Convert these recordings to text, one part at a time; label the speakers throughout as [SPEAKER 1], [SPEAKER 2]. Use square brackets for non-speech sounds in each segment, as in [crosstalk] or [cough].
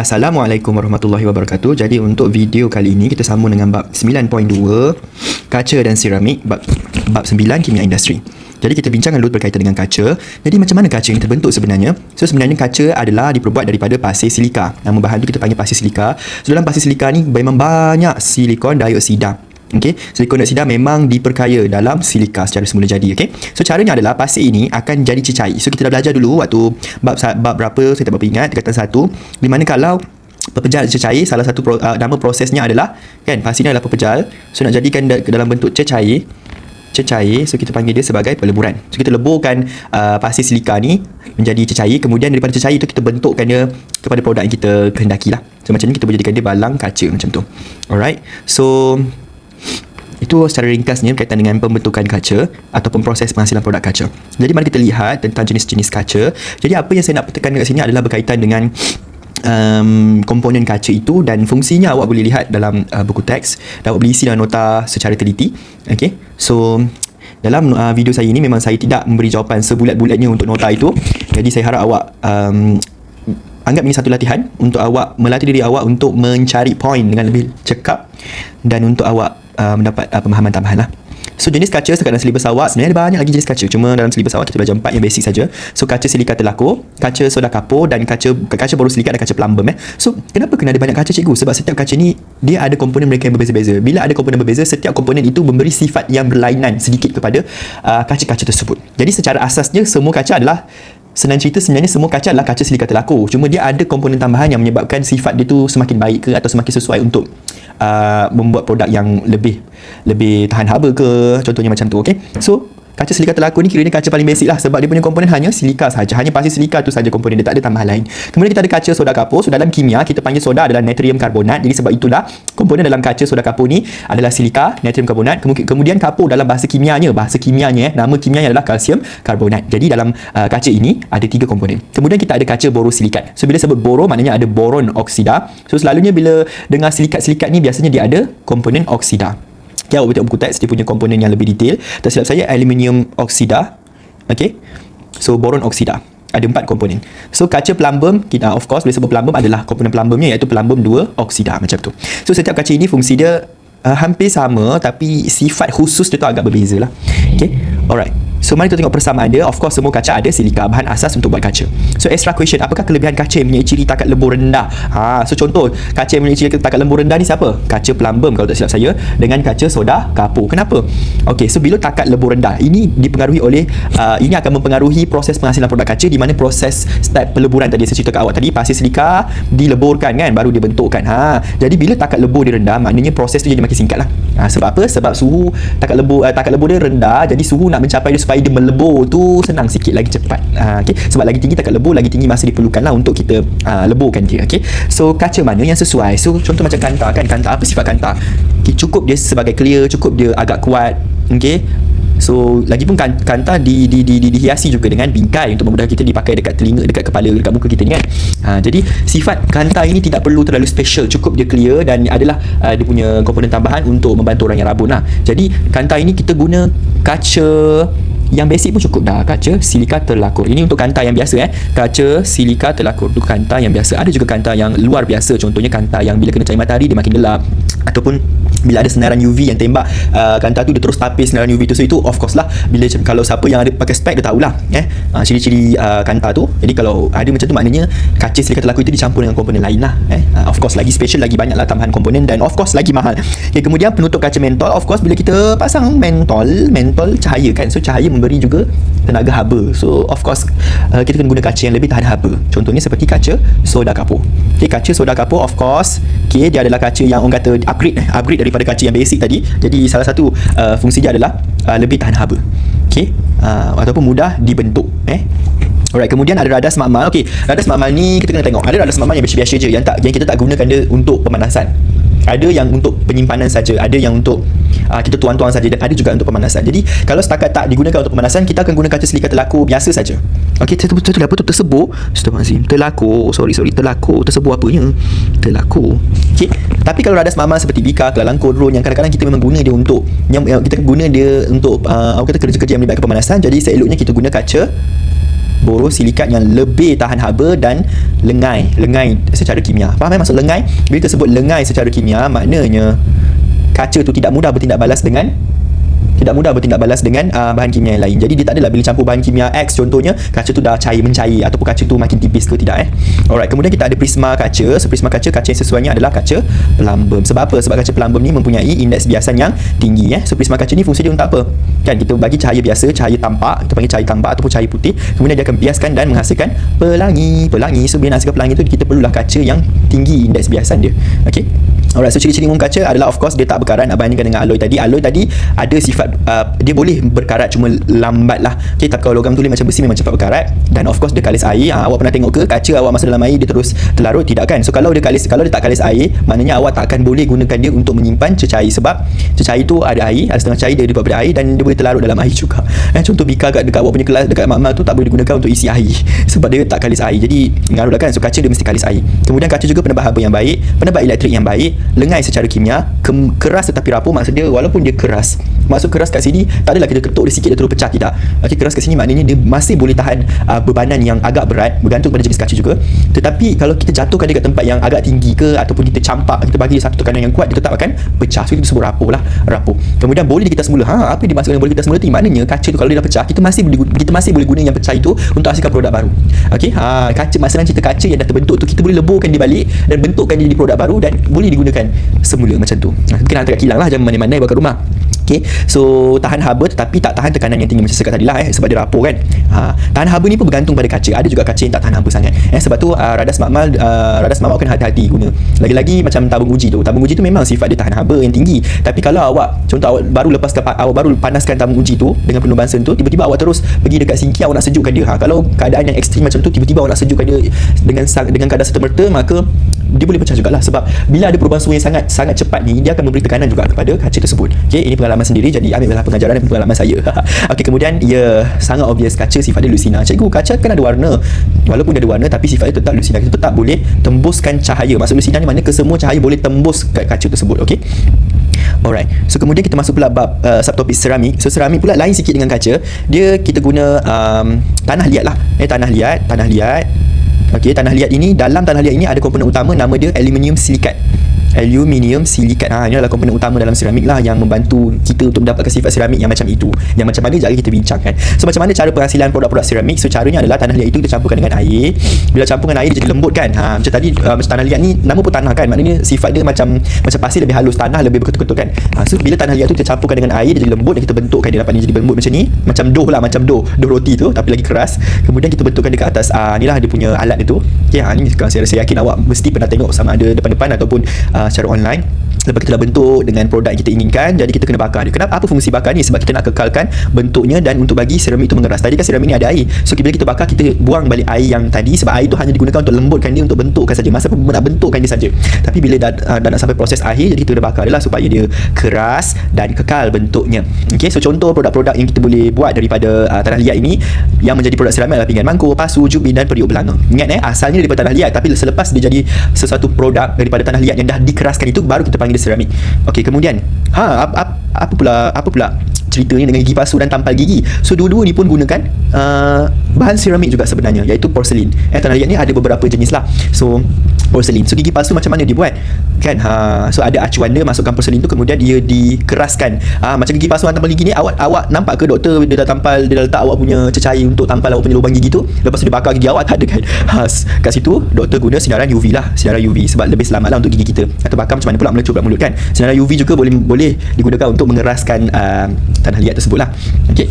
[SPEAKER 1] Assalamualaikum warahmatullahi wabarakatuh. Jadi untuk video kali ini kita sambung dengan bab 9.2 kaca dan seramik bab bab 9 kimia industri. Jadi kita bincangkan dulu berkaitan dengan kaca. Jadi macam mana kaca ini terbentuk sebenarnya? So sebenarnya kaca adalah diperbuat daripada pasir silika. Nama bahan tu kita panggil pasir silika. So dalam pasir silika ni memang banyak silikon dioksida. Okey, silikon dioksida memang diperkaya dalam silika secara semula jadi, okey. So caranya adalah pasir ini akan jadi cecair. So kita dah belajar dulu waktu bab bab berapa saya tak berapa ingat tingkatan satu di mana kalau pepejal cecair salah satu pro, uh, nama prosesnya adalah kan pasir ini adalah pepejal. So nak jadikan da- dalam bentuk cecair cecair so kita panggil dia sebagai peleburan so kita leburkan uh, pasir silika ni menjadi cecair kemudian daripada cecair itu kita bentukkan dia kepada produk yang kita kehendaki lah so macam ni kita boleh jadikan dia balang kaca macam tu alright so itu secara ringkasnya berkaitan dengan pembentukan kaca ataupun proses penghasilan produk kaca. Jadi mari kita lihat tentang jenis-jenis kaca. Jadi apa yang saya nak tekan kat sini adalah berkaitan dengan um, komponen kaca itu dan fungsinya awak boleh lihat dalam uh, buku teks dan awak boleh isi dalam nota secara teliti. Okay. So dalam uh, video saya ini memang saya tidak memberi jawapan sebulat-bulatnya untuk nota itu. Jadi saya harap awak um, anggap ini satu latihan untuk awak melatih diri awak untuk mencari poin dengan lebih cekap dan untuk awak uh, mendapat uh, pemahaman tambahan lah. So jenis kaca sekat dalam silibus awak sebenarnya ada banyak lagi jenis kaca cuma dalam silibus awak kita belajar empat yang basic saja. So kaca silika telakur, kaca soda kapur dan kaca kaca borosilik dan kaca plumbum eh. So kenapa kena ada banyak kaca cikgu? Sebab setiap kaca ni dia ada komponen mereka yang berbeza-beza. Bila ada komponen berbeza, setiap komponen itu memberi sifat yang berlainan sedikit kepada uh, kaca-kaca tersebut. Jadi secara asasnya semua kaca adalah Senang cerita sebenarnya semua kaca adalah kaca silika telakur. Cuma dia ada komponen tambahan yang menyebabkan sifat dia tu semakin baik ke atau semakin sesuai untuk uh, membuat produk yang lebih lebih tahan haba ke. Contohnya macam tu, okey. So, kaca silika telakur ni kiranya kaca paling basic lah sebab dia punya komponen hanya silika sahaja. Hanya pasir silika tu saja komponen dia tak ada tambahan lain. Kemudian kita ada kaca soda kapur. So dalam kimia kita panggil soda adalah natrium karbonat. Jadi sebab itulah komponen dalam kaca soda kapur ni adalah silika, natrium karbonat. Kemudian kapur dalam bahasa kimianya, bahasa kimianya eh, nama kimianya adalah kalsium karbonat. Jadi dalam uh, kaca ini ada tiga komponen. Kemudian kita ada kaca borosilikat. So bila sebut boro maknanya ada boron oksida. So selalunya bila dengar silikat-silikat ni biasanya dia ada komponen oksida. Okay, awak tengok buku teks dia punya komponen yang lebih detail. Tak silap saya aluminium oksida. Okay. So boron oksida. Ada empat komponen. So kaca plumbum, kita of course bila sebut plumbum adalah komponen plumbumnya iaitu plumbum 2 oksida macam tu. So setiap kaca ini fungsi dia uh, hampir sama tapi sifat khusus dia tu agak berbeza lah. Okay. Alright. So mari kita tengok persamaan dia Of course semua kaca ada silika Bahan asas untuk buat kaca So extra question Apakah kelebihan kaca yang mempunyai ciri takat lembur rendah ha, So contoh Kaca yang mempunyai ciri takat lembur rendah ni siapa? Kaca plumbum kalau tak silap saya Dengan kaca soda kapur Kenapa? Okay so bila takat lembur rendah Ini dipengaruhi oleh uh, Ini akan mempengaruhi proses penghasilan produk kaca Di mana proses step peleburan tadi Saya cerita kat awak tadi Pasir silika dileburkan kan Baru dibentukkan ha. Jadi bila takat lebur dia rendah Maknanya proses tu jadi makin singkat lah ha, Sebab apa? Sebab suhu takat lebur, uh, takat lebur dia rendah Jadi suhu nak mencapai dia dia melebur tu senang sikit lagi cepat ha, okay? sebab lagi tinggi takat lebur lagi tinggi masa diperlukan lah untuk kita uh, leburkan dia okay? so kaca mana yang sesuai so contoh macam kanta kan kanta apa sifat kanta okay, cukup dia sebagai clear cukup dia agak kuat okay? So lagipun kan, kanta di, di, di, di, dihiasi juga dengan bingkai untuk memudahkan kita dipakai dekat telinga, dekat kepala, dekat muka kita ni kan. Ha, jadi sifat kanta ini tidak perlu terlalu special, cukup dia clear dan adalah uh, dia punya komponen tambahan untuk membantu orang yang rabun lah. Jadi kanta ini kita guna kaca yang basic pun cukup dah. Kaca silika terlakur. Ini untuk kanta yang biasa eh. Kaca silika terlakur. Itu kanta yang biasa. Ada juga kanta yang luar biasa. Contohnya kanta yang bila kena cahaya matahari dia makin gelap ataupun bila ada senaran UV yang tembak uh, kanta tu dia terus tapis senaran UV tu. So itu of course lah. Bila kalau siapa yang ada pakai spek dia tahulah eh. Uh, ciri-ciri uh, kanta tu. Jadi kalau ada macam tu maknanya kaca silika terlakur itu dicampur dengan komponen lain lah eh. Uh, of course lagi special lagi banyak lah tambahan komponen dan of course lagi mahal. Okay, kemudian penutup kaca mentol. Of course bila kita pasang mentol mentol cahaya kan. So cahaya memberi juga tenaga haba. So of course uh, kita kena guna kaca yang lebih tahan haba. Contohnya seperti kaca soda kapur. Okay, kaca soda kapur of course okay, dia adalah kaca yang orang kata upgrade eh, upgrade daripada kaca yang basic tadi. Jadi salah satu uh, fungsi dia adalah uh, lebih tahan haba. Okay, uh, ataupun mudah dibentuk. Eh, Alright, kemudian ada radas makmal. Okey, radas makmal ni kita kena tengok. Ada radas makmal yang biasa-biasa je yang tak yang kita tak gunakan dia untuk pemanasan. Ada yang untuk penyimpanan saja, ada yang untuk uh, kita tuan-tuan saja dan ada juga untuk pemanasan. Jadi, kalau setakat tak digunakan untuk pemanasan, kita akan guna kaca silika telakur biasa saja. Okey, satu satu apa tu tersebur? Astagfirullahalazim. Telakur. Oh, sorry, sorry. Telakur. Tersebur apanya? Telakur. Okey. Tapi kalau radas makmal seperti bika, kelalangkor, drone yang kadang-kadang kita memang guna dia untuk yang, yang kita guna dia untuk uh, kata kerja-kerja yang melibatkan pemanasan. Jadi, seeloknya kita guna kaca borosilikat yang lebih tahan haba dan lengai. Lengai secara kimia. Faham eh? Maksud lengai? Bila kita sebut lengai secara kimia maknanya kaca tu tidak mudah bertindak balas dengan tidak mudah bertindak balas dengan uh, bahan kimia yang lain. Jadi dia tak adalah bila campur bahan kimia X contohnya kaca tu dah cair mencair ataupun kaca tu makin tipis ke tidak eh. Alright, kemudian kita ada prisma kaca. So prisma kaca kaca yang sesuainya adalah kaca pelambum. Sebab apa? Sebab kaca pelambum ni mempunyai indeks biasan yang tinggi eh. So prisma kaca ni fungsi dia untuk apa? Kan kita bagi cahaya biasa, cahaya tampak, kita panggil cahaya tampak ataupun cahaya putih. Kemudian dia akan biaskan dan menghasilkan pelangi. Pelangi. So bila nak hasilkan pelangi tu kita perlulah kaca yang tinggi indeks biasan dia. Okey. Alright, so ciri-ciri umum kaca adalah of course dia tak berkarat nak bandingkan dengan alloy tadi. Alloy tadi ada sifat uh, dia boleh berkarat cuma lambat lah. Okay, tapi kalau logam tulis macam besi memang cepat berkarat dan of course dia kalis air. Ha, awak pernah tengok ke kaca awak masa dalam air dia terus terlarut? Tidak kan? So kalau dia kalis kalau dia tak kalis air, maknanya awak tak akan boleh gunakan dia untuk menyimpan cecair sebab cecair tu ada air, ada setengah cair dia daripada air dan dia boleh terlarut dalam air juga. [laughs] Eh, contoh bika kat dekat awak punya kelas dekat mak tu tak boleh digunakan untuk isi air [laughs] sebab dia tak kalis air. Jadi ngaruh lah kan. So kaca dia mesti kalis air. Kemudian kaca juga penebat haba yang baik, penebat elektrik yang baik, lengai secara kimia ke- keras tetapi rapuh. Maksud dia walaupun dia keras maksud keras kat sini tak adalah kita ketuk dia sikit dia terus pecah tidak. Okay, keras kat sini maknanya dia masih boleh tahan uh, bebanan yang agak berat bergantung pada jenis kaca juga. Tetapi kalau kita jatuhkan dia kat tempat yang agak tinggi ke ataupun kita campak kita bagi dia satu tekanan yang kuat dia tetap akan pecah. So itu disebut rapuh lah rapuh. Kemudian boleh kita semula ha apa yang dimaksudkan boleh kita semula tu maknanya kaca tu kalau dia dah pecah kita masih boleh kita masih boleh guna yang pecah itu untuk hasilkan produk baru. Okey ha kaca masalah cerita kaca yang dah terbentuk tu kita boleh leburkan dia balik dan bentukkan dia jadi produk baru dan boleh digunakan semula macam tu mungkin hantar kat kilang lah jangan mana-mana buat kat rumah Okay, so tahan haba tetapi tak tahan tekanan yang tinggi macam sekat tadi lah eh sebab dia rapuh kan. Ha, tahan haba ni pun bergantung pada kaca. Ada juga kaca yang tak tahan haba sangat. Eh sebab tu uh, radas makmal uh, radas makmal kena hati-hati guna. Lagi-lagi macam tabung uji tu. Tabung uji tu memang sifat dia tahan haba yang tinggi. Tapi kalau awak contoh awak baru lepas awak baru panaskan tabung uji tu dengan penuh bansen tu, tiba-tiba awak terus pergi dekat sinki awak nak sejukkan dia. Ha, kalau keadaan yang ekstrim macam tu tiba-tiba awak nak sejukkan dia dengan dengan kadar serta merta maka dia boleh pecah jugalah sebab bila ada perubahan suhu yang sangat sangat cepat ni dia akan memberi tekanan juga kepada kaca tersebut. Okey, ini pengalaman sendiri jadi ambillah pengajaran dan pengalaman saya. [laughs] Okey, kemudian ia sangat obvious kaca sifat dia lucina. Cikgu, kaca kan ada warna. Walaupun dia ada warna tapi sifat dia tetap lucina. Kita tetap boleh tembuskan cahaya. Maksud lucina ni mana ke semua cahaya boleh tembus kat kaca tersebut. Okey. Alright. So kemudian kita masuk pula bab uh, subtopik seramik. So seramik pula lain sikit dengan kaca. Dia kita guna um, tanah liat lah. Eh tanah liat, tanah liat. Okey, tanah liat ini dalam tanah liat ini ada komponen utama nama dia aluminium silikat aluminium silikat ha, ini adalah komponen utama dalam seramik lah yang membantu kita untuk mendapatkan sifat seramik yang macam itu yang macam mana jari kita bincangkan. So macam mana cara penghasilan produk-produk seramik? So caranya adalah tanah liat itu kita campurkan dengan air. Bila campur dengan air dia jadi lembut kan? Ha, macam tadi uh, macam tanah liat ni nama pun tanah kan? Maknanya sifat dia macam macam pasir lebih halus tanah lebih berketuk-ketuk kan? Ha, so bila tanah liat tu kita campurkan dengan air dia jadi lembut dan kita bentukkan dia. Dapat dia jadi lembut macam ni? Macam doh lah macam doh. Doh roti tu tapi lagi keras. Kemudian kita bentukkan dekat atas. Uh, ni lah dia punya alat dia tu. Okay, ha, ni saya, saya yakin awak mesti pernah tengok sama ada depan-depan ataupun uh, secara online Lepas kita dah bentuk dengan produk yang kita inginkan Jadi kita kena bakar dia. Kenapa? Apa fungsi bakar ni? Sebab kita nak kekalkan bentuknya Dan untuk bagi seramik itu mengeras. Tadi kan seramik ni ada air. So bila kita bakar Kita buang balik air yang tadi Sebab air tu hanya digunakan untuk lembutkan dia Untuk bentukkan saja. Masa pun nak bentukkan dia saja. Tapi bila dah, uh, dah nak sampai proses akhir Jadi kita dah bakar dia lah Supaya dia keras Dan kekal bentuknya. Okay So contoh produk-produk yang kita boleh buat Daripada uh, tanah liat ini Yang menjadi produk seramik adalah Pinggan mangkuk, pasu, jubin dan periuk belanga. Ingat eh Asalnya daripada tanah liat Tapi selepas dia jadi Sesuatu produk daripada tanah liat Yang dah dikeraskan itu Baru kita panggil dia seramik Okey, kemudian ha ap, ap, apa pula apa pula cerita ni dengan gigi palsu dan tampal gigi. So dua-dua ni pun gunakan uh, bahan seramik juga sebenarnya iaitu porselin. Eh tanah liat ni ada beberapa jenis lah. So porselin. So gigi palsu macam mana dibuat? Kan ha so ada acuan dia masukkan porselin tu kemudian dia dikeraskan. Ha macam gigi palsu tampal gigi ni awak awak nampak ke doktor dia dah tampal dia dah letak awak punya cecair untuk tampal awak punya lubang gigi tu lepas tu dia bakar gigi awak [laughs] tak ada kan. Ha kat situ doktor guna sinaran UV lah, sinaran UV sebab lebih selamat lah untuk gigi kita. Atau bakar macam mana pula melecup pula mulut kan. Sinaran UV juga boleh boleh digunakan untuk mengeraskan uh, tanah liat tersebut lah. Okey.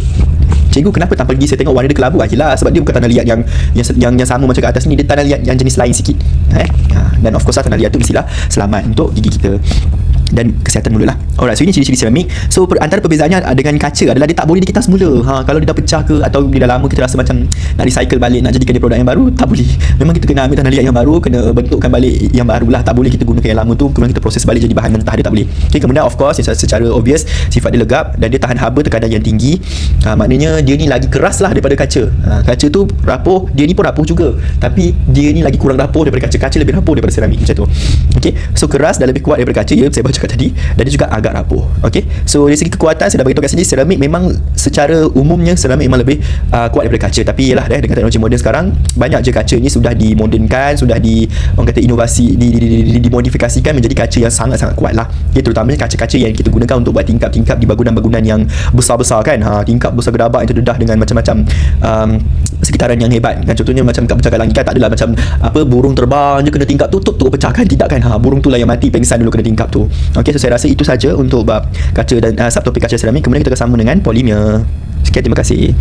[SPEAKER 1] Cikgu kenapa tanpa gigi saya tengok warna dia kelabu aje lah sebab dia bukan tanah liat yang yang yang, yang sama macam kat atas ni dia tanah liat yang jenis lain sikit. Eh? Ha, dan of course lah, tanah liat tu mestilah selamat untuk gigi kita dan kesihatan mulut lah. Alright so ini ciri-ciri seramik So per, antara perbezaannya dengan kaca adalah Dia tak boleh dikitas semula. Ha, Kalau dia dah pecah ke Atau dia dah lama kita rasa macam Nak recycle balik Nak jadikan dia produk yang baru Tak boleh. Memang kita kena ambil tanah liat yang baru Kena bentukkan balik yang baru lah. Tak boleh kita gunakan yang lama tu Kemudian kita proses balik jadi bahan mentah Dia tak boleh. Okay, Kemudian of course secara obvious Sifat dia legap Dan dia tahan haba tekanan yang tinggi. Ha, Maknanya dia ni lagi keras lah daripada kaca. Ha, Kaca tu rapuh Dia ni pun rapuh juga. Tapi dia ni lagi kurang rapuh daripada kaca. Kaca lebih rapuh daripada seramik macam tu. Okay So keras dan lebih kuat daripada kaca. Ya saya baca cakap tadi dan dia juga agak rapuh. Okey? So dari segi kekuatan saya dah beritahu kat sini seramik memang secara umumnya seramik memang lebih uh, kuat daripada kaca. Tapi yalah eh, dengan teknologi moden sekarang banyak je kaca ni sudah dimodernkan sudah di orang kata inovasi di, di, di, di, di, dimodifikasikan menjadi kaca yang sangat-sangat kuat lah. Okay, terutamanya kaca-kaca yang kita gunakan untuk buat tingkap-tingkap di bangunan-bangunan yang besar-besar kan. Ha, tingkap besar gedabak yang terdedah dengan macam-macam um, sekitaran yang hebat. Kan contohnya macam kat pencakar langit kan tak adalah macam apa burung terbang je kena tingkap tutup tu pecahkan tidak kan? Ha, burung tu lah yang mati pengsan dulu kena tingkap tu ok so saya rasa itu saja untuk bab kaca dan uh, subtopik kaca seramik kemudian kita akan sama dengan polimer sekian terima kasih